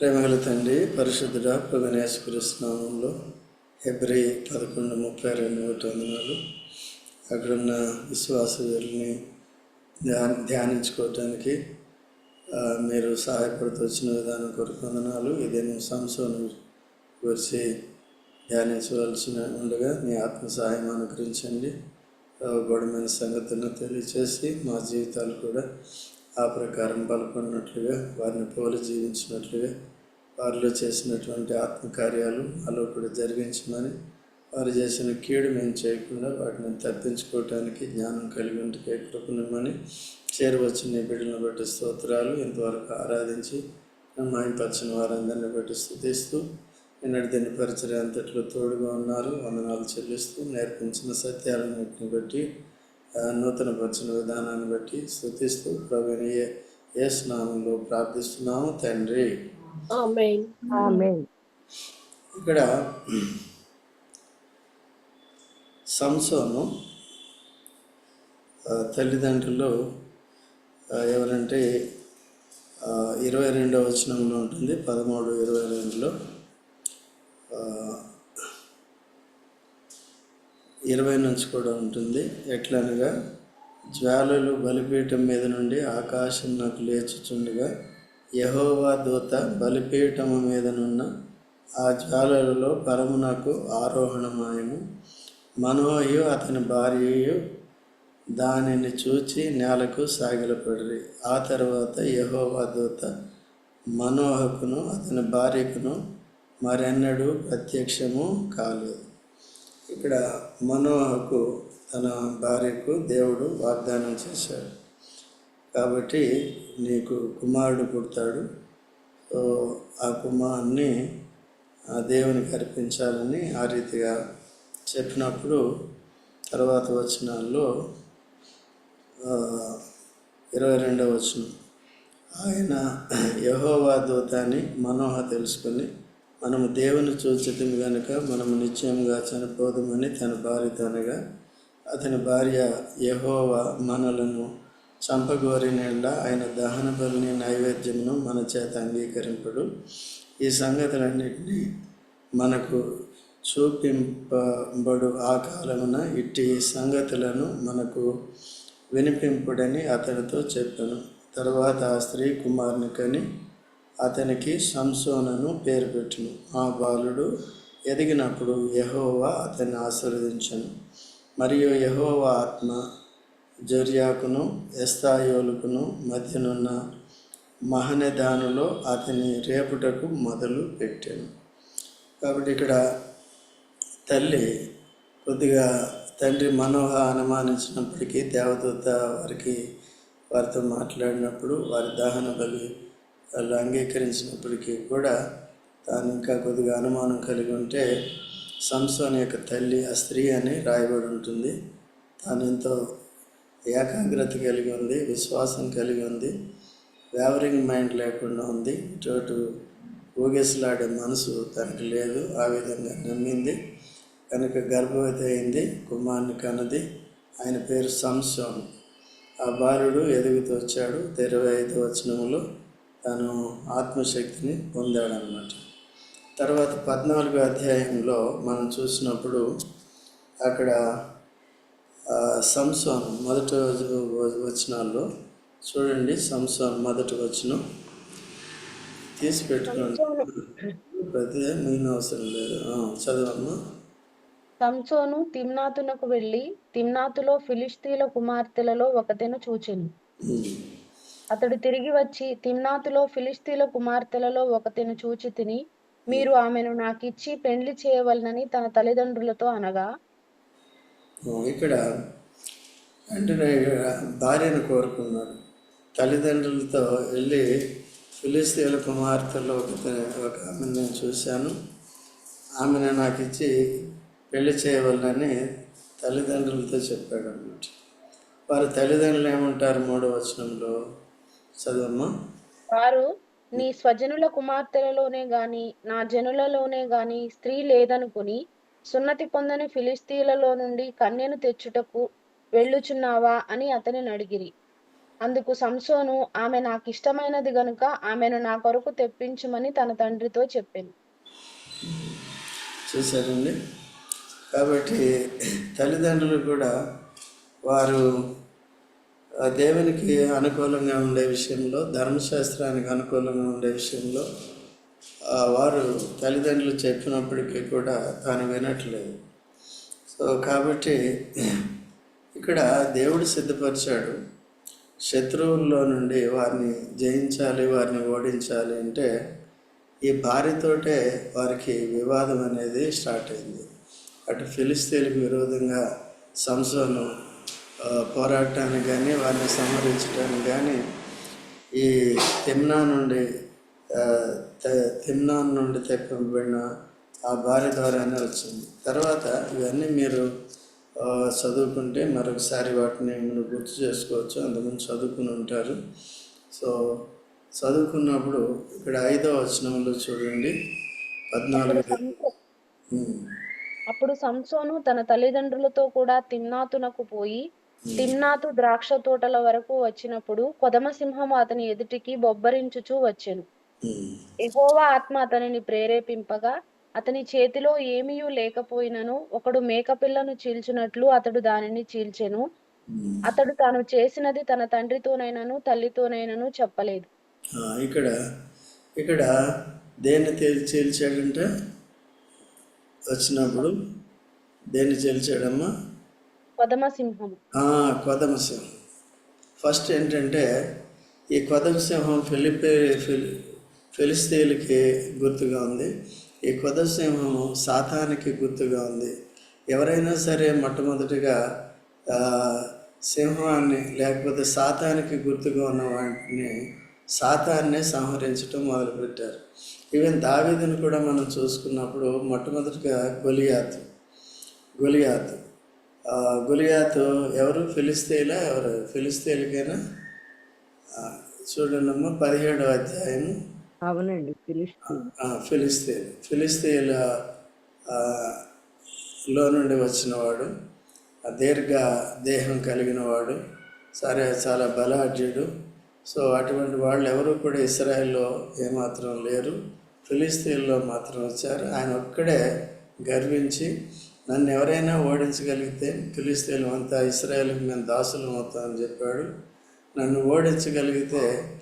ప్రేమగల తండ్రి పరిశుద్ధుడ ప్రగణేశ్వరస్నామంలో ఫిబ్రవరి పదకొండు ముప్పై రెండు ఒకటి వందనాలు. అక్కడున్న విశ్వాస వీరుల్ని ధ్యానించుకోవటానికి మీరు సహాయపడుతూ వచ్చిన విధానం కొరకు వందనాలు. ఇదేమో సంసోను గురించి ధ్యానించవలసిన ఉండగా మీ ఆత్మ సహాయం అనుగ్రహించండి. గొడమైన గొడవమైన సంగతులను తెలియచేసి మా జీవితాలు కూడా ఆ ప్రకారం బలపడినట్లుగా వారిని పోలి జీవించినట్లుగా వారిలో చేసినటువంటి ఆత్మకార్యాలు అలా కూడా జరిగించమని వారు చేసిన కీడు మేము చేయకుండా వాటిని తప్పించుకోవటానికి జ్ఞానం కలిగి ఉంటే కృపనిమ్మని చేరవచ్చిన నీ బిడ్డలను బట్టి స్తోత్రాలు. ఇంతవరకు ఆరాధించి మాయపరిచిన వారందరిని బట్టి స్థుతిస్తూ నిన్నటి దీని పరిచయం అంతట్లో తోడుగా ఉన్నారు. వందనాలు చెల్లిస్తూ నేర్పించిన సత్యాలన్నింటిని బట్టి నూతన పరిచిన విధానాన్ని బట్టి స్థుతిస్తూ ప్రభుని స్నామంలో ప్రార్థిస్తున్నాము తండ్రి. ఆమేన్. ఆమేన్. ఇక్కడ సంసోను తల్లిదండ్రులు ఎవరంటే ఇరవై రెండవ వచనంలో ఉంటుంది పదమూడు ఇరవై రెండులో. ఆ, ఇరవై నుంచి కూడా ఉంటుంది. ఎట్లనగా జ్వాలలు బలిపీఠం మీద నుండి ఆకాశం నాకు లేచుచుండగా యహోవా దూత బలిపీఠము మీదనున్న ఆ జ్వాలలలో పరమునకు ఆరోహణమాయము. మనోయు అతని భార్యయు దానిని చూచి నేలకు సాగిలపడి ఆ తర్వాత యహోవా దూత మనోహకును అతని భార్యకును మరెన్నడూ ప్రత్యక్షము కాలేదు. ఇక్కడ మనోహకు తన భార్యకు దేవుడు వాగ్దానం చేశాడు. కాబట్టి నీకు కుమారుడు పుడతాడు. సో ఆ కుమారుని ఆ దేవునికి అర్పించాలని ఆ రీతిగా చెప్పినప్పుడు తర్వాత వచనాల్లో ఇరవై రెండవ వచనం. ఆయన యహోవా దూతాన్ని అని మనోహ తెలుసుకొని మనము దేవుని చూచితం గనుక మనము నిశ్చయంగా చనిపోదామని తన భార్యతో అనగా అతని భార్య యహోవా మనలను చంపగోరినెళ్ళ ఆయన దహన బలిని నైవేద్యమును మన చేత అంగీకరింపడు. ఈ సంగతులన్నింటినీ మనకు చూపింపబడు ఆ కాలమున ఇట్టి సంగతులను మనకు వినిపింపుడని అతనితో చెప్పాను. తర్వాత ఆ స్త్రీ కుమారుని కని అతనికి సంసోనను పేరు పెట్టును. ఆ బాలుడు ఎదిగినప్పుడు యహోవా అతన్ని ఆశీర్వదించను. మరియు యహోవా ఆత్మ జొర్యాకును ఎస్తాయోలుకును మధ్యనున్న మహనెదానులో అతని రేపుటకు మొదలు పెట్టాను. కాబట్టి ఇక్కడ తల్లి కొద్దిగా తండ్రి మనోహ అనుమానించినప్పటికీ దేవదూత వారికి వారితో మాట్లాడినప్పుడు వారి దహన బలి వాళ్ళు అంగీకరించినప్పటికీ కూడా తాను ఇంకా కొద్దిగా అనుమానం కలిగి ఉంటే సంసోన్ యొక్క తల్లి ఆ స్త్రీ అని రాయబడి ఉంటుంది. తాను ఎంతో ఏకాగ్రత కలిగి ఉంది విశ్వాసం కలిగి ఉంది వేవరింగ్ మైండ్ లేకుండా ఉంది. ఇటు అటు ఊగేసలాడే మనసు తనకు లేదు ఆ విధంగా నమ్మింది. కనుక గర్భవతి అయింది కుమారుని కన్నది. ఆయన పేరు సంసోన్ ఆ బాలుడు ఎదుగుతూ వచ్చాడు. ఇరవై ఐదు వచనములు తను ఆత్మశక్తిని పొందాడనమాట తర్వాత పద్నాలుగో అధ్యాయంలో మనం చూసినప్పుడు అక్కడ సంసోన్ మొదటి వ- వచనాల్లో చూడండి సంసోన్ మొదటి వచనం తీసి పెట్టుకోండి ప్రతి నేను అవసరం లేదు. చదవమ్మా. సంసోను తిమ్నాతునకు వెళ్ళి తిమ్నాతులో ఫిలిష్తీల కుమార్తెలలో ఒకతెను చూచెను. ఉమ్. అతడు తిరిగి వచ్చి తిమ్నాతులో ఫిలిస్తీల కుమార్తెలలో ఒకతెను చూచి తిని మీరు ఆమెను నాకిచ్చి పెండ్లి చేయవలనని తన తల్లిదండ్రులతో అనగా ఇక్కడ వెంటనే భార్యను కోరుకున్నాడు. తల్లిదండ్రులతో వెళ్ళి ఫిలిస్తీన్ల కుమార్తెలో ఒక ఒక ఆమెను నేను చూశాను. ఆమెను నాకు ఇచ్చి పెళ్ళి చేయవాలని తల్లిదండ్రులతో చెప్పాడు అన్నమాట వారి తల్లిదండ్రులు ఏమంటారు మూడో వచనంలో? చదవమ్మా. వారు నీ స్వజనుల కుమార్తెలలోనే గాని నా జనులలోనే గాని స్త్రీ లేదనుకుని సున్నతి పొందని ఫిలిస్తీన్లలో నుండి కన్యను తెచ్చుటకు వెళ్ళుచున్నావా? అని అతనిని అడిగిరి. అందుకు సంసోను ఆమె నాకు ఇష్టమైనది గనుక ఆమెను నా కొరకు తెప్పించుమని తన తండ్రితో చెప్పాను. చూశారండి. కాబట్టి తల్లిదండ్రులు కూడా వారు దేవునికి అనుకూలంగా ఉండే విషయంలో ధర్మశాస్త్రానికి అనుకూలంగా ఉండే విషయంలో వారు తల్లిదండ్రులు చెప్పినప్పటికీ కూడా తాను వినట్లేదు. సో కాబట్టి ఇక్కడ దేవుడు సిద్ధపరిచాడు. శత్రువుల్లో నుండి వారిని జయించాలి వారిని ఓడించాలి అంటే ఈ భార్యతోటే వారికి వివాదం అనేది స్టార్ట్ అయింది. అటు ఫిలిస్తీన్లకు విరోధంగా సంసోను పోరాటానికి కానీ వారిని సంహరించడానికి కానీ ఈ తిమ్నా నుండి తిమ్నా నుండి తెప్పబడిన ఆ భార్య ద్వారానే వచ్చింది. తర్వాత ఇవన్నీ మీరు చదువుకుంటే మరొకసారి వాటిని మీరు గుర్తు చేసుకోవచ్చు. అంతకుముందు చదువుకుని ఉంటారు. సో చదువుకున్నప్పుడు ఇక్కడ ఐదో వచనంలో చూడండి. పద్నాలుగు అప్పుడు సంసోను తన తల్లిదండ్రులతో కూడా తిమ్నాతునకు పోయి తిమ్నాతు ద్రాక్ష తోటల వరకు వచ్చినప్పుడు కొదమసింహము అతని ఎదుటికి బొబ్బరించుచూ వచ్చెను. ఉమ్, యెహోవా ఆత్మ అతనిని ప్రేరేపింపగా అతని చేతిలో ఏమీయూ లేకపోయినను ఒకడు మేకపిల్లను చీల్చినట్లు అతడు దానిని చీల్చెను. ఉమ్. అతడు తాను చేసినది తన తండ్రితోనైనను తల్లితోనైనను చెప్పలేదు. ఇక్కడ ఇక్కడ దేన్ని చీల్చాడంటే? వచ్చినప్పుడు దేన్ని చీల్చాడమ్మా? కొదమసింహము ఆ, సింహం ఫస్ట్ ఏంటంటే ఈ కొదమ సింహం ఫిలిపే ఫిలి ఫిలిస్తీన్లకి గుర్తుగా ఉంది. ఈ కొదమ సింహము సాతానికి గుర్తుగా ఉంది. ఎవరైనా సరే మొట్టమొదటిగా సింహాన్ని లేకపోతే సాతానికి గుర్తుగా ఉన్న వాటిని సాతాన్నే సంహరించడం మొదలుపెట్టారు. ఈవెన్ దావీదుని కూడా మనం చూసుకున్నప్పుడు మొట్టమొదటిగా గొలియాత్ గొలియాత్. గొలియాతు ఎవరు? ఫిలిస్తీన్లా? ఎవరు? ఫిలిస్తీన్లకైనా? ఆ, చూడండమ్మా పదిహేడవ అధ్యాయము. అవునండి ఫిలిస్తీన్. ఫిలిస్తీన్లో నుండి వచ్చినవాడు దీర్ఘ దేహం కలిగిన వాడు సరే చాలా బలాఢ్యుడు. సో అటువంటి వాళ్ళు ఎవరు కూడా ఇస్రాయెల్లో ఏమాత్రం లేరు. ఫిలిస్తీన్లో మాత్రం వచ్చారు. ఆయన ఒక్కడే గర్వించి నన్ను ఎవరైనా ఓడించగలిగితే ఫిలిస్తీన్లు అంతా ఇస్రాయేల్కి మేము దాసులు అవుతామని చెప్పాడు. నన్ను ఓడించగలిగితే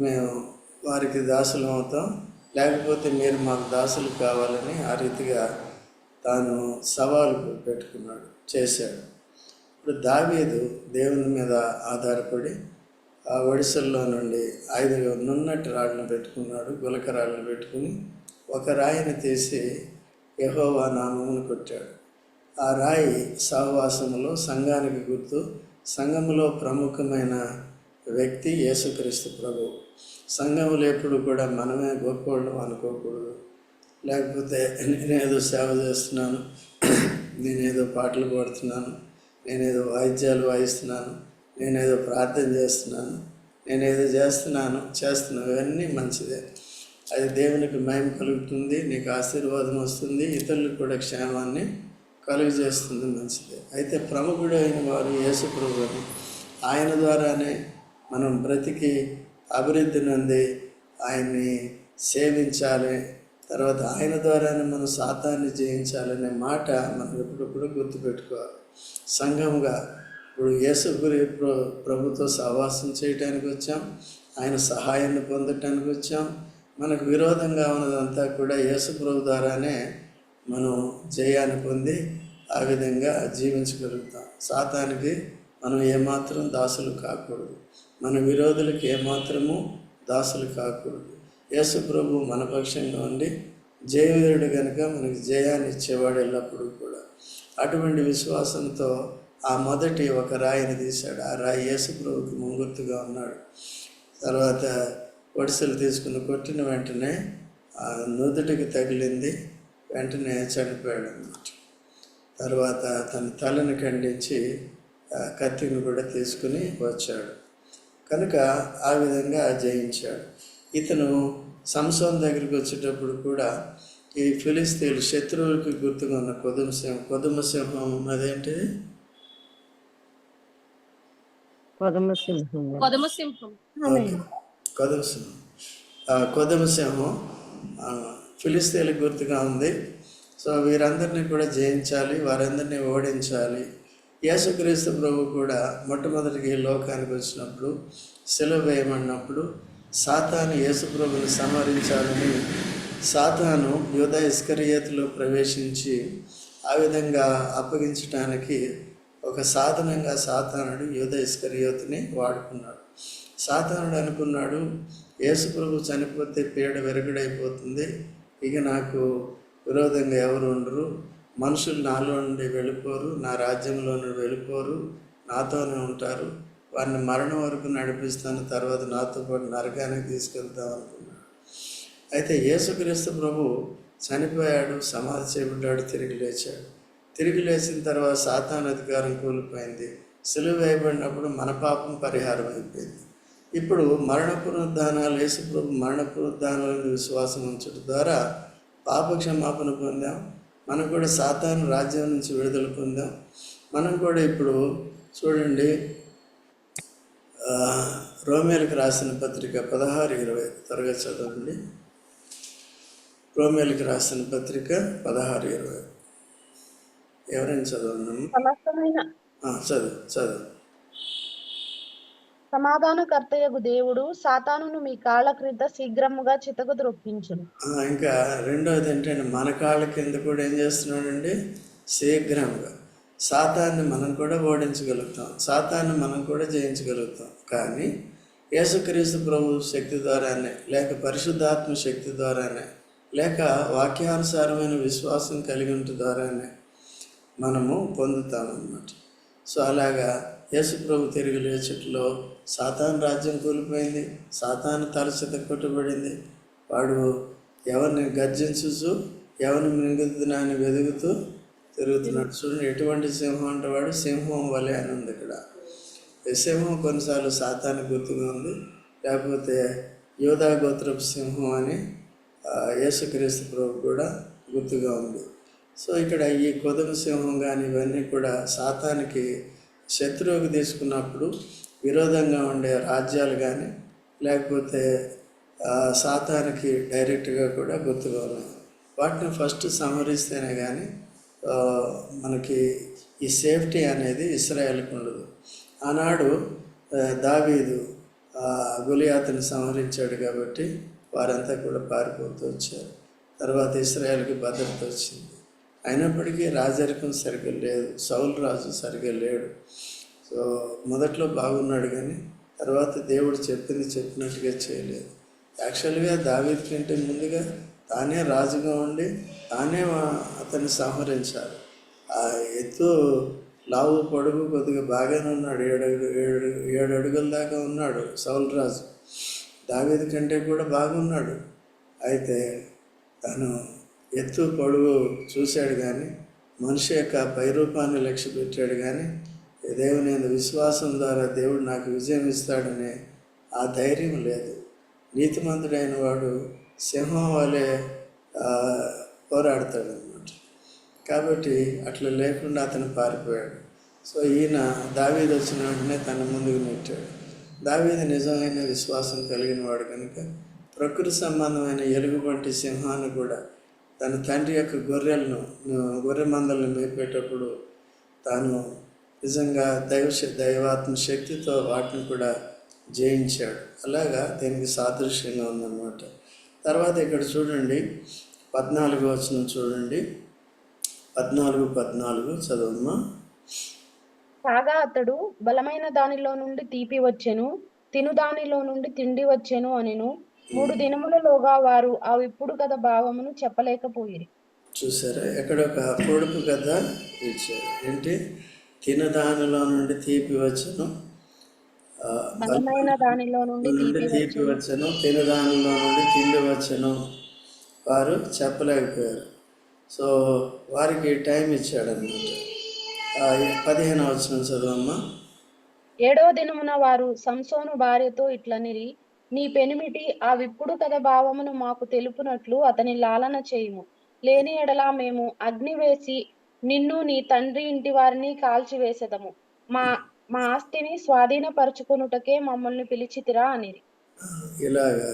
మేము వారికి దాసులు అవుతాం. లేకపోతే మీరు మాకు దాసులు కావాలని ఆ రీతిగా తాను సవాలు పెట్టుకున్నాడు చేశాడు. ఇప్పుడు దావీదు దేవుని మీద ఆధారపడి ఆ ఒడిసల్లో నుండి ఐదు నున్నటి రాళ్ళను పెట్టుకున్నాడు గులక రాళ్ళను పెట్టుకుని ఒక రాయిని తీసి యెహోవా నామమును కొట్టాడు. ఆ రాయి సహవాసములో సంఘానికి గుర్తు. సంఘములో ప్రముఖమైన వ్యక్తి యేసుక్రీస్తు ప్రభు. సంఘములు ఎప్పుడు కూడా మనమే గొప్పవాళ్ళం అనుకోకూడదు. లేకపోతే నేనేదో సేవ చేస్తున్నాను నేనేదో పాటలు పాడుతున్నాను నేనేదో వాయిద్యాలు వాయిస్తున్నాను నేనేదో ప్రార్థన చేస్తున్నాను నేనేదో చేస్తున్నాను చేస్తున్నాను. ఇవన్నీ మంచిదే. అది దేవునికి మయం కలుగుతుంది నీకు ఆశీర్వాదం వస్తుంది ఇతరులకు కూడా క్షేమాన్ని కలుగజేస్తుంది మంచిది. అయితే ప్రముఖుడు అయిన వారు యేసుప్రభు ఆయన ద్వారానే మనం బ్రతికి అభివృద్ధి నొంది ఆయన్ని సేవించాలి తర్వాత ఆయన ద్వారానే మనం సాతాన్ని జయించాలనే మాట మనం ఎప్పుడప్పుడు గుర్తుపెట్టుకోవాలి. సంఘంగా ఇప్పుడు యేసు గురి ప్ర- ప్రభుతో సహవాసం చేయడానికి వచ్చాం ఆయన సహాయాన్ని పొందటానికి వచ్చాం మనకు విరోధంగా ఉన్నదంతా కూడా యేసు ప్రభు ద్వారానే మనం జయాన్ని పొంది ఆ విధంగా జీవించగలుగుతాం. సాతానికి మనం ఏమాత్రం దాసులు కాకూడదు. మన విరోధులకు ఏమాత్రము దాసులు కాకూడదు. యేసు ప్రభు మన పక్షంగా ఉండి జయవీరుడు కనుక మనకి జయాన్ని ఇచ్చేవాడు ఎల్లప్పుడూ కూడా. అటువంటి విశ్వాసంతో ఆ మొదటి ఒక రాయిని తీశాడు. ఆ రాయి యేసు ప్రభుకి ముంగుర్తుగా ఉన్నాడు. తర్వాత వడిసెలు తీసుకుని కొట్టిన వెంటనే ఆ నుదుటికి తగిలింది. వెంటనే చనిపోయాడు అన్నమాట. తర్వాత తన తలను ఖండించి ఆ కత్తిని కూడా తీసుకుని వచ్చాడు. కనుక ఆ విధంగా జయించాడు. ఇతను సంసోన్ దగ్గరికి వచ్చేటప్పుడు కూడా ఈ ఫిలిస్తీన్లు శత్రువులకి గుర్తుగా ఉన్న కొదుమ సింహం కొదుమ సింహం. అదేంటిది కొదమ సింహం. కొదమ ఫిలిస్తీన్లకు గుర్తుగా ఉంది. సో వీరందరినీ కూడా జయించాలి వారందరినీ ఓడించాలి. యేసుక్రీస్తు ప్రభు కూడా మొట్టమొదటికి లోకానికి వచ్చినప్పుడు సెలవు వేయమన్నప్పుడు సాతాను యేసు ప్రభుని సంహరించాలని సాతాను యూద ఇస్కరియేతులో ప్రవేశించి ఆ విధంగా అప్పగించడానికి ఒక సాధనంగా సాతానుడు యూద ఇస్కరియోతుని వాడుకున్నాడు. సాతానుడు అనుకున్నాడు యేసు ప్రభు చనిపోతే పీడ వెరగడైపోతుంది ఇక నాకు విరోధంగా ఎవరు ఉండరు. మనుషులు నాలో నుండి వెళ్ళిపోరు నా రాజ్యంలో నుండి వెళ్ళిపోరు నాతోనే ఉంటారు. వారిని మరణం వరకు నడిపిస్తాను తర్వాత నాతో పాటు నరకానికి తీసుకెళ్తాం అనుకున్నాను. అయితే యేసుక్రీస్తు ప్రభు చనిపోయాడు సమాధి చేపట్టాడు తిరిగి లేచాడు. తిరిగి లేచిన తర్వాత సాతాన్ అధికారం కూలిపోయింది. సిలువ వేయబడినప్పుడు మన పాపం పరిహారం అయిపోయింది ఇప్పుడు మరణ పునరుద్ధానాలు యేసు ప్రభు మరణ పునరుద్ధానాలను విశ్వాసం ఉంచడం ద్వారా పాప క్షమాపణ పొందాం. మనం కూడా సాతాను రాజ్యం నుంచి విడుదల పొందాం. మనం కూడా ఇప్పుడు చూడండి రోమేలకు రాసిన పత్రిక పదహారు ఇరవై త్వరగా చదవండి. రోమేలకు రాసిన పత్రిక పదహారు ఇరవై. ఎవరైనా చదవండి చదువు చదువు. సమాధానకర్తయగు దేవుడు సాతానును మీ కాళ్ళ క్రింద శీఘ్రముగా చితకు ద్రొప్పించును ఇంకా రెండోది ఏంటంటే మన కాళ్ళ కింద కూడా ఏం చేస్తున్నాడండి? శీఘ్రంగా సాతాన్ని మనం కూడా ఓడించగలుగుతాం. సాతాన్ని మనం కూడా జయించగలుగుతాం. కానీ యేసుక్రీస్తు ప్రభు శక్తి ద్వారానే లేక పరిశుద్ధాత్మ శక్తి ద్వారానే లేక వాక్యానుసారమైన విశ్వాసం కలిగి ఉంట ద్వారానే మనము పొందుతామన్నమాట. సో అలాగా యేసుప్రభు తిరిగి లేచట్లో సాతాను రాజ్యం కూలిపోయింది సాతాను తలచిత కొట్టబడింది. వాడు ఎవరిని గర్జించుచు ఎవరిని మృంగుతున్నా అని వెతుకుతూ తిరుగుతున్నాడు. చూడండి ఎటువంటి సింహం అంటే వాడు సింహం వలె అని ఉంది ఇక్కడ. సింహం కొన్నిసార్లు సాతాను గుర్తుగా ఉంది. లేకపోతే యోధా గోత్రపు సింహం అని యేసుక్రీస్తు ప్రభు కూడా గుర్తుగా ఉంది. సో ఇక్కడ ఈ కొదమ సింహం కానీ ఇవన్నీ కూడా సాతానికి శత్రువుకి తీసుకున్నప్పుడు విరోధంగా ఉండే రాజ్యాలు కానీ లేకపోతే సాతానికి డైరెక్ట్గా కూడా గుర్తుగా ఉన్నాయి వాటిని ఫస్ట్ సంహరిస్తేనే కానీ మనకి ఈ సేఫ్టీ అనేది ఇస్రాయల్కి ఉండదు. ఆనాడు దావీదు గులియాతను సంహరించాడు కాబట్టి వారంతా కూడా పారిపోతూ వచ్చారు. తర్వాత ఇస్రాయల్కి భద్రత వచ్చింది. అయినప్పటికీ రాజరికం సరిగ్గా లేదు సౌలు రాజు సరిగ్గా లేడు. సో మొదట్లో బాగున్నాడు కానీ తర్వాత దేవుడు చెప్పింది చెప్పినట్టుగా చేయలేదు. యాక్చువల్గా దావీద్ కంటే ముందుగా తానే రాజుగా ఉండి తానే అతన్ని సంహరించాలి. ఆ ఎత్తు లావు పొడుగు కొద్దిగా బాగానే ఉన్నాడు ఏడు ఏడు ఏడు అడుగుల దాకా ఉన్నాడు సౌల్ రాజు. దావేది కంటే కూడా బాగున్నాడు. అయితే తను ఎత్తు పొడుగు చూశాడు కానీ మనిషి యొక్క పైరూపాన్ని లక్ష్య పెట్టాడు కానీ దేవుని విశ్వాసం ద్వారా దేవుడు నాకు విజయం ఇస్తాడనే ఆ ధైర్యం లేదు. నీతిమంతుడైన వాడు సింహం వలె పోరాడతాడు అనమాట కాబట్టి అట్లా లేకుండా అతను పారిపోయాడు. సో ఈయన దావీది వచ్చిన వెంటనే తన ముందుకు నెట్టాడు. దావీది నిజమైన విశ్వాసం కలిగిన వాడు కనుక ప్రకృతి సంబంధమైన ఎలుగుబంటి సింహాన్ని కూడా తన తండ్రి యొక్క గొర్రెలను గొర్రె మందలను మేపేటప్పుడు తాను నిజంగా దైవ దైవాత్మ శక్తితో వాటిని కూడా జయించాడు. అలాగా దీనికి సాదృశ్యంగా ఉందన్నమాట. తర్వాత ఇక్కడ చూడండి పద్నాలుగు వచ్చిన చూడండి. పద్నాలుగు పద్నాలుగు చదవమ్మా. కాగా అతడు బలమైన దానిలో నుండి తీపి వచ్చెను తిను దానిలో నుండి తిండి వచ్చెను అనిను. మూడు దినములలోగా వారు ఆ విప్పుడు కథ భావమును చెప్పలేకపోయిరి. చూసారా? ఎక్కడ ఒక పొడుపు కథ ఇచ్చారు. ఏంటి? తినదానిలో నుండి తీపి వచ్చను దానిలో నుండి తీపి తీపి వచ్చను తినదానిలో నుండి తిండి వచ్చను వారు చెప్పలేకపోయారు. సో వారికి టైం ఇచ్చాడనమాట పదిహేను వచ్చిన చదవమ్మా. ఏడవ దినమున వారు సంసోను భార్యతో ఇట్లనిరి నీ పెనిమిటి ఆ విప్పుడు కథ భావమును మాకు తెలుపునట్లు అతని లాలన చేయుము. లేని ఎడల మేము అగ్ని వేసి నిన్ను నీ తండ్రి ఇంటి వారిని కాల్చివేసెదము. మా మా ఆస్తిని స్వాధీనపరచుకొనుటకే మమ్మల్ని పిలిచితిరా అనిరి. ఇలాగా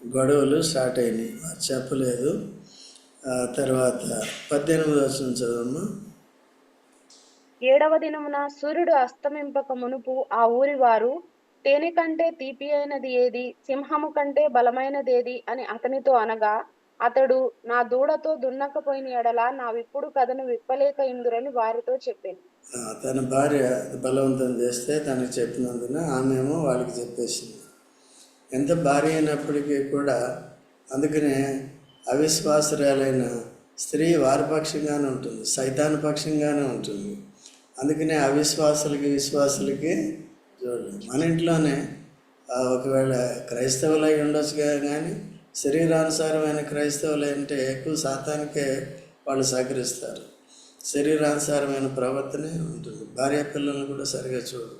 గొడవలు స్టార్ట్ అయినాయి. చెప్పలేదు. తర్వాత పద్దెనిమిది వచ్చిన చదవమ్మా. ఏడవ దినమున సూర్యుడు అస్తమింపక మునుపు ఆ ఊరి వారు తేనె కంటే తీపి అయినది ఏది? సింహము కంటే బలమైనదేది అని అతనితో అనగా అతడు నా దూడతో దున్నకపోయిన ఎడల నా విప్పుడు కథను విప్పలేక ఇందురని వారితో చెప్పాను. తన భార్య బలవంతం చేస్తే తనకు చెప్పినందున ఆమెమో వాళ్ళకి చెప్పేసింది. ఎంత భార్య అయినప్పటికీ కూడా అందుకనే అవిశ్వాసరాలైన స్త్రీ వారి పక్షంగానే ఉంటుంది సైతాన్ పక్షంగానే ఉంటుంది. అందుకనే అవిశ్వాసులకి విశ్వాసులకి మన ఇంట్లోనే ఒకవేళ క్రైస్తవులు అయి ఉండొచ్చు కానీ శరీరానుసారమైన క్రైస్తవులు అంటే ఎక్కువ శాతానికే వాళ్ళు సహకరిస్తారు. శరీరానుసారమైన ప్రవర్తనే ఉంటుంది. భార్య పిల్లల్ని కూడా సరిగా చూడదు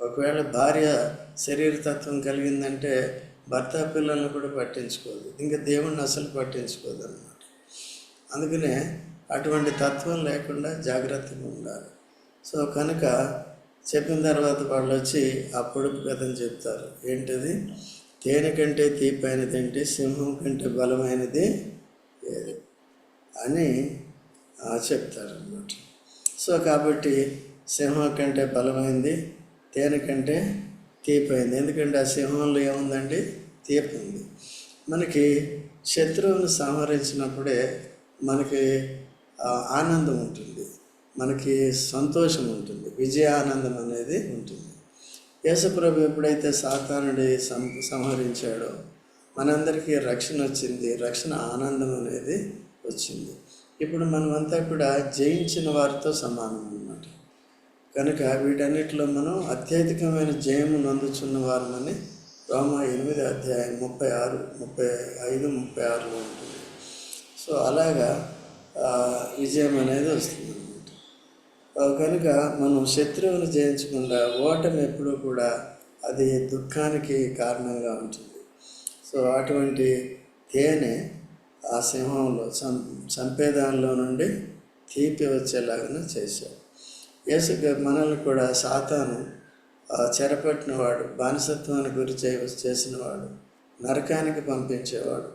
ఒకవేళ భార్య శరీరతత్వం కలిగిందంటే భర్త పిల్లల్ని కూడా పట్టించుకోదు. ఇంకా దేవుణ్ణి అసలు పట్టించుకోదు అన్నమాట. అందుకనే అటువంటి తత్వం లేకుండా జాగ్రత్తగా ఉండాలి. సో కనుక చెప్పిన తర్వాత వాళ్ళు వచ్చి ఆ పొడుపు కథను చెప్తారు. ఏంటిది? తేనె కంటే తీపైనది ఏంటి? సింహం కంటే బలమైనది ఏది? అని చెప్తారు అన్నమాట సో కాబట్టి సింహం కంటే బలమైంది తేనె కంటే తీపైంది ఎందుకంటే ఆ సింహంలో ఏముందండి? తీపి ఉంది. మనకి శత్రువుని సంహరించినప్పుడే మనకి ఆనందం ఉంటుంది. మనకి సంతోషం ఉంటుంది విజయ ఆనందం అనేది ఉంటుంది. యేసుప్రభు ఎప్పుడైతే సాతానుడి సం సంహరించాడో మనందరికీ రక్షణ వచ్చింది రక్షణ ఆనందం అనేది వచ్చింది. ఇప్పుడు మనమంతా కూడా జయించిన వారితో సమానం అన్నమాట. కనుక వీటన్నిటిలో మనం అత్యధికమైన జయము నందుచున్న వారమని రోమ ఎనిమిది అధ్యాయం ముప్పై ఆరు ముప్పై ఐదు ముప్పై ఆరులో ఉంటుంది. సో అలాగా విజయం అనేది వస్తుంది. కనుక మనం శత్రువును జయించకుండా ఓటమి ఎప్పుడూ కూడా అది దుఃఖానికి కారణంగా ఉంటుంది. సో అటువంటి తేనె ఆ సింహంలో సం చంపేదానిలో నుండి తీపి వచ్చేలాగా చేశాడు యేసు మనల్ని కూడా సాతాను చెరపట్టినవాడు బానిసత్వానికి గురి చే చేసినవాడు నరకానికి పంపించేవాడు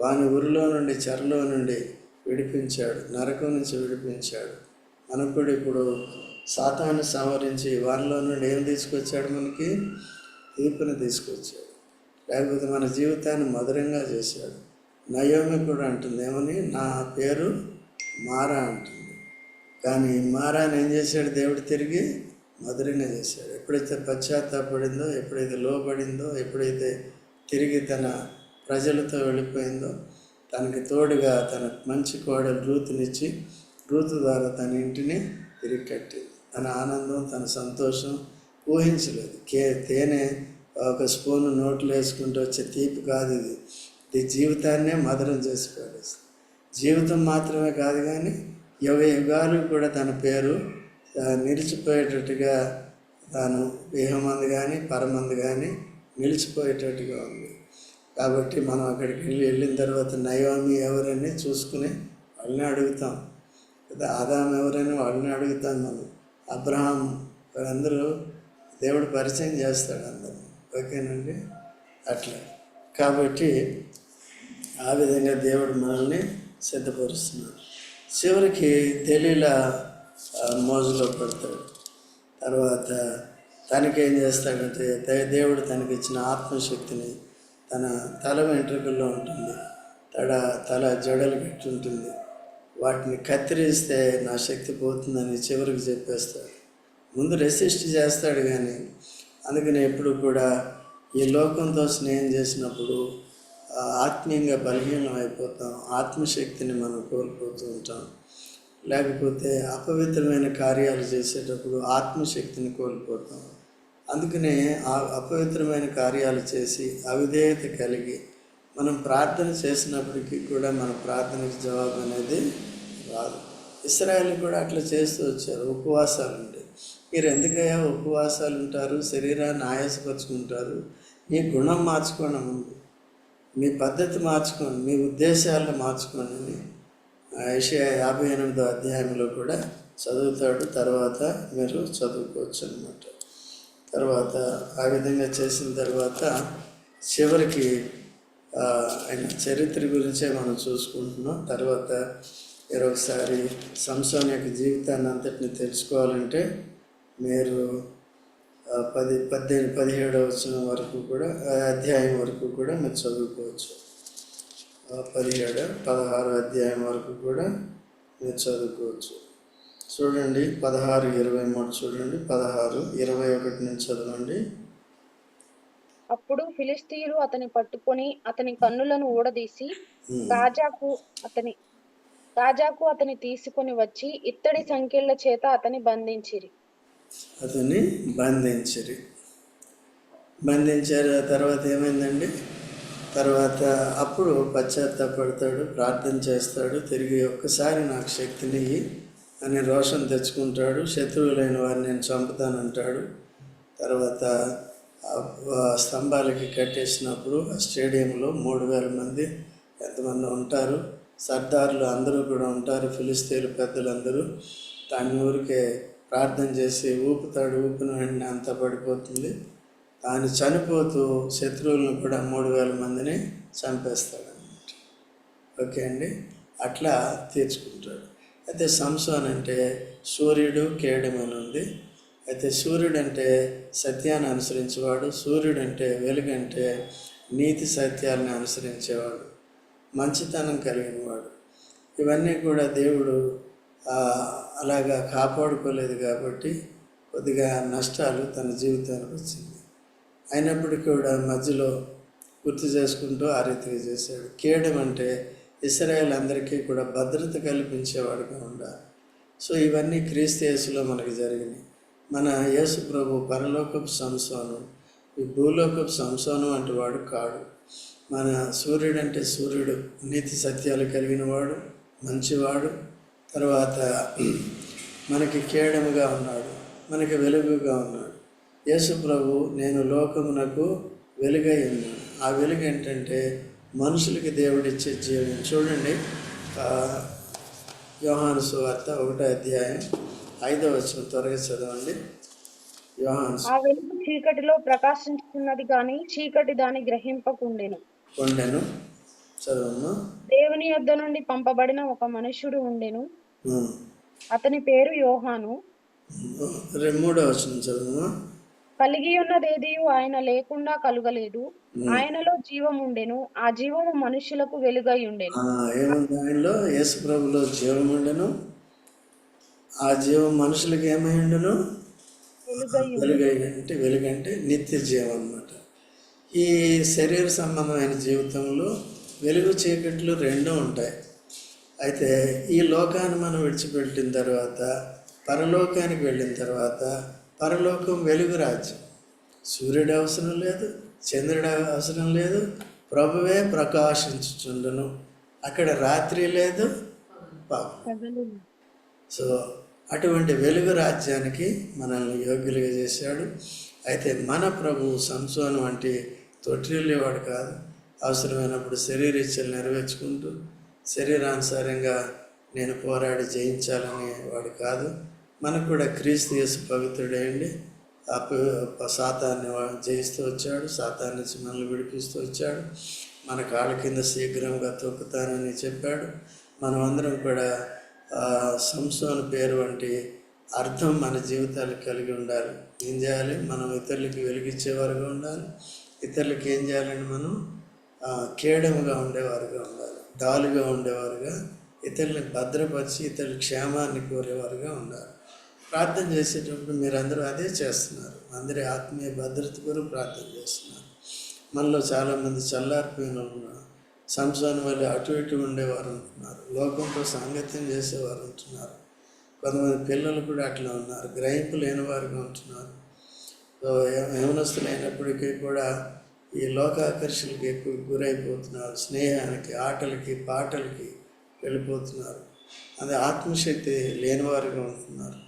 వాని ఊరిలో నుండి చెరలో నుండి విడిపించాడు నరకం నుంచి విడిపించాడు మనకు కూడా ఇప్పుడు సాతాన్ని సంవరించి వారిలో నుండి ఏం తీసుకొచ్చాడు మనకి తీర్పుని తీసుకొచ్చాడు. లేకపోతే మన జీవితాన్ని మధురంగా చేశాడు. నయోమి కూడా అంటుంది ఏమని? నా పేరు మారా అంటుంది. కానీ మారాని ఏం చేశాడు? దేవుడు తిరిగి మధురంగా చేశాడు. ఎప్పుడైతే పశ్చాత్తాపడిందో ఎప్పుడైతే లోబడిందో ఎప్పుడైతే తిరిగి తన ప్రజలతో వెళ్ళిపోయిందో తనకి తోడుగా తన మంచి కోడలు రూతునిచ్చి రూతు ద్వారా తన ఇంటిని తిరిగి కట్టింది తన ఆనందం తన సంతోషం ఊహించలేదు. కే తేనె ఒక స్పూన్ నోట్లో వేసుకుంటూ వచ్చే తీపి కాదు ఇది. ఇది జీవితాన్నే మధురం చేసి పడేస్తుంది జీవితం మాత్రమే కాదు కానీ యుగ యుగాలు కూడా తన పేరు నిలిచిపోయేటట్టుగా తాను దేహమంది కానీ పరమంది కానీ నిలిచిపోయేటట్టుగా ఉంది. కాబట్టి మనం అక్కడికి వెళ్ళి వెళ్ళిన తర్వాత నయోమి ఎవరని చూసుకుని వాళ్ళని అడుగుతాం. లేదా ఆదాం ఎవరైనా వాళ్ళని అడుగుతాం మనం అబ్రహాం వాళ్ళందరూ దేవుడు పరిచయం చేస్తాడు అందరూ ఓకేనండి? అట్లా. కాబట్టి ఆ విధంగా దేవుడు మనల్ని సిద్ధపరుస్తున్నాడు. చివరికి తెలియలా మోజులో పడతాడు. తర్వాత తనకేం చేస్తాడంటే దేవుడు తనకి ఇచ్చిన ఆత్మశక్తిని తన తల వెంట్రుకల్లో ఉంటుంది. తడ తల జడలు పెట్టి ఉంటుంది. వాటిని కత్తిరిస్తే నా శక్తి పోతుందని చివరికి చెప్పేస్తాడు ముందు రెసిస్ట్ చేస్తాడు కానీ అందుకని ఎప్పుడు కూడా ఈ లోకంతో స్నేహం చేసినప్పుడు ఆత్మీయంగా బలహీనం అయిపోతాం ఆత్మశక్తిని మనం కోల్పోతూ ఉంటాం. లేకపోతే అపవిత్రమైన కార్యాలు చేసేటప్పుడు ఆత్మశక్తిని కోల్పోతాం. అందుకనే ఆ అపవిత్రమైన కార్యాలు చేసి అవిధేయత కలిగి మనం ప్రార్థన చేసినప్పటికీ కూడా మన ప్రార్థనకి జవాబు అనేది రాదు. ఇస్రాయల్ కూడా అట్లా చేస్తూ వచ్చారు. ఉపవాసాలు ఉంటాయి మీరు ఎందుకయ్యా ఉపవాసాలు ఉంటారు శరీరాన్ని ఆయాసపరుచుకుంటారు? మీ గుణం మార్చుకోవడం ఉంది మీ పద్ధతి మార్చుకోండి. మీ ఉద్దేశాలను మార్చుకోండి అని ఏషియా యాభై ఎనిమిదో అధ్యాయంలో కూడా చదువుతాడు. తర్వాత మీరు చదువుకోవచ్చు అనమాట తర్వాత ఆ విధంగా చేసిన తర్వాత చివరికి ఆయన చరిత్ర గురించే మనం చూసుకుంటున్నాం. తర్వాత మరొకసారి సంసోన్ యొక్క జీవితాన్ని అంతటిని తెలుసుకోవాలంటే మీరు పది పద్దెనిమిది పదిహేడవ వచ్చిన వరకు కూడా ఆ అధ్యాయం వరకు కూడా మీరు చదువుకోవచ్చు. పదిహేడు పదహారు అధ్యాయం వరకు కూడా మీరు చదువుకోవచ్చు. చూడండి పదహారు ఇరవై మూడు చూడండి పదహారు ఇరవై ఒకటి నుంచి చదవండి. అప్పుడు ఫిలిస్తీయులు అతని పట్టుకొని అతని కన్నులను ఊడదీసి ఉమ్. గాజాకు అతని గాజాకు అతని తీసుకొని వచ్చి ఇత్తడి సంఖ్యల చేత అతని బంధించిరి. అతన్ని బంధించిరి. బంధించారు. ఆ తర్వాత ఏమైందండి? తర్వాత అప్పుడు పశ్చాత్తాపడతాడు ప్రార్థన చేస్తాడు తిరిగి ఒక్కసారి నాకు శక్తిని అని రోషం తెచ్చుకుంటాడు. శత్రువులైన వారిని నేను చంపుతానంటాడు. తర్వాత స్తంభాలకి కట్టేసినప్పుడు ఆ స్టేడియంలో మూడు వేల మంది ఎంతమంది ఉంటారు? సర్దార్లు అందరూ కూడా ఉంటారు ఫిలిస్తీన్లు పెద్దలందరూ. దాని ఊరికే ప్రార్థన చేసి ఊపుతాడు ఊపిన వెంటనే అంతా పడిపోతుంది. తాను చనిపోతూ శత్రువులను కూడా మూడు వేల మందిని చంపేస్తాడు అన్నమాట ఓకే అండి? అట్లా తీర్చుకుంటాడు. అయితే సంసోన్ అంటే సూర్యుడు కేడం అని ఉంది అయితే సూర్యుడు అంటే సత్యాన్ని అనుసరించేవాడు సూర్యుడు అంటే వెలుగంటే నీతి సత్యాలను అనుసరించేవాడు మంచితనం కలిగినవాడు. ఇవన్నీ కూడా దేవుడు అలాగా కాపాడుకోలేదు కాబట్టి కొద్దిగా నష్టాలు తన జీవితానికి వచ్చింది. అయినప్పటికీ కూడా మధ్యలో గుర్తు చేసుకుంటూ ఆ రీతిగా చేశాడు. కేయడం అంటే ఇస్రాయేల్ అందరికీ కూడా భద్రత కల్పించేవాడుగా ఉండాలి. సో ఇవన్నీ క్రీస్తు యేసులో మనకి జరిగినాయి. మన యేసు ప్రభు పరలోకపు సంసోను ఈ భూలోకపు సంసోను వంటి వాడు కాడు. మన సూర్యుడు అంటే సూర్యుడు నీతి సత్యాలు కలిగిన వాడు మంచివాడు తర్వాత మనకి కేడముగా ఉన్నాడు మనకి వెలుగుగా ఉన్నాడు. యేసు ప్రభు నేను లోకమునకు వెలుగై ఉన్నాను. ఆ వెలుగు ఏంటంటే మనుషులకి దేవుడిచ్చే జీవనం చూడండి యోహాను సువార్త ఒకటో అధ్యాయం. ఐదో వచ్చిన త్వరగా చదవండి. ఆ వెలుగు చీకటిలో ప్రకాశించుతున్నది గాని చీకటి దాని గ్రహింపకుండెను. కొండెను. చదవమ్మా. దేవుని యొద్ద నుండి పంపబడిన ఒక మనుష్యుడు ఉండెను. అతని పేరు యోహాను. మూడో వచ్చిన చదవమ్మా. కలిగి ఉన్నదేది ఆయన లేకుండా కలుగలేదు. ఆయనలో జీవం ఉండెను. ఆ జీవము మనుషులకు వెలుగై ఉండెను. ఆయనలో? యేసు ప్రభులో జీవం ఉండను. ఆ జీవం మనుషులకి ఏమై ఉండను వెలుగై అంటే వెలుగంటే నిత్య జీవం అన్నమాట. ఈ శరీర సంబంధమైన జీవితంలో వెలుగు చీకట్లు రెండూ ఉంటాయి. అయితే ఈ లోకాన్ని మనం విడిచిపెట్టిన తర్వాత పరలోకానికి వెళ్ళిన తర్వాత పరలోకం వెలుగు రాజ్యం. సూర్యుడు అవసరం లేదు చంద్రుడు అవసరం లేదు ప్రభువే ప్రకాశించుచుండును. అక్కడ రాత్రి లేదు పాపం. సో అటువంటి వెలుగు రాజ్యానికి మనల్ని యోగ్యులుగా చేశాడు. అయితే మన ప్రభు సంసోను వంటి తొట్టిల్లేవాడు కాదు. అవసరమైనప్పుడు శరీర ఇచ్చలు నెరవేర్చుకుంటూ శరీరానుసారంగా నేను పోరాడి జయించాలనే వాడు కాదు. మనకు కూడా క్రీస్తు యేసు పవిత్రుడేయండి ఆ సాతాన్ని జయిస్తూ వచ్చాడు. సాతాన్ని నుంచి మనల్ని విడిపిస్తూ వచ్చాడు. మన కాళ్ళ కింద శీఘ్రంగా తొక్కుతానని చెప్పాడు. మనమందరం కూడా ఆ, పేరు వంటి అర్థం మన జీవితాలకు కలిగి ఉండాలి. ఏం చేయాలి? మనం ఇతరులకి వెలిగించేవారుగా ఉండాలి. ఇతరులకి ఏం చేయాలని మనం కేడముగా ఉండేవారుగా ఉండాలి. దాలుగా ఉండేవారుగా ఇతరులని భద్రపరిచి ఇతరుల క్షేమాన్ని కోరేవారుగా ఉండాలి. ప్రార్థన చేసేటప్పుడు మీరందరూ అదే చేస్తున్నారు. అందరి ఆత్మీయ భద్రత కొరకు ప్రార్థన చేస్తున్నారు. మనలో చాలామంది చల్లారిపోయిన ఉన్నారు. సంసారం వల్ల అటు ఇటు ఉండేవారు ఉంటున్నారు లోకంతో సాంగత్యం చేసేవారు ఉంటున్నారు కొంతమంది పిల్లలు కూడా అట్లా ఉన్నారు. గ్రహింపు లేని వారుగా ఉంటున్నారు. సో యవ- కూడా ఈ లోకాకర్షణకి ఎక్కువ గురైపోతున్నారు. స్నేహానికి ఆటలకి పాటలకి వెళ్ళిపోతున్నారు. అది ఆత్మశక్తి లేనివారుగా ఉంటున్నారు.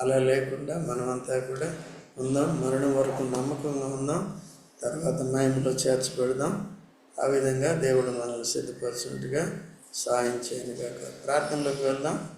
అలా లేకుండా మనమంతా కూడా ఉందాం. మరణం వరకు నమ్మకంగా ఉందాం. తర్వాత మహిమలో చేర్చబెడదాం. ఆ విధంగా దేవుడు మనల్ని సిద్ధపరచినట్టుగా సాయం చేయనుగాక ప్రార్థనలోకి వెళ్దాం.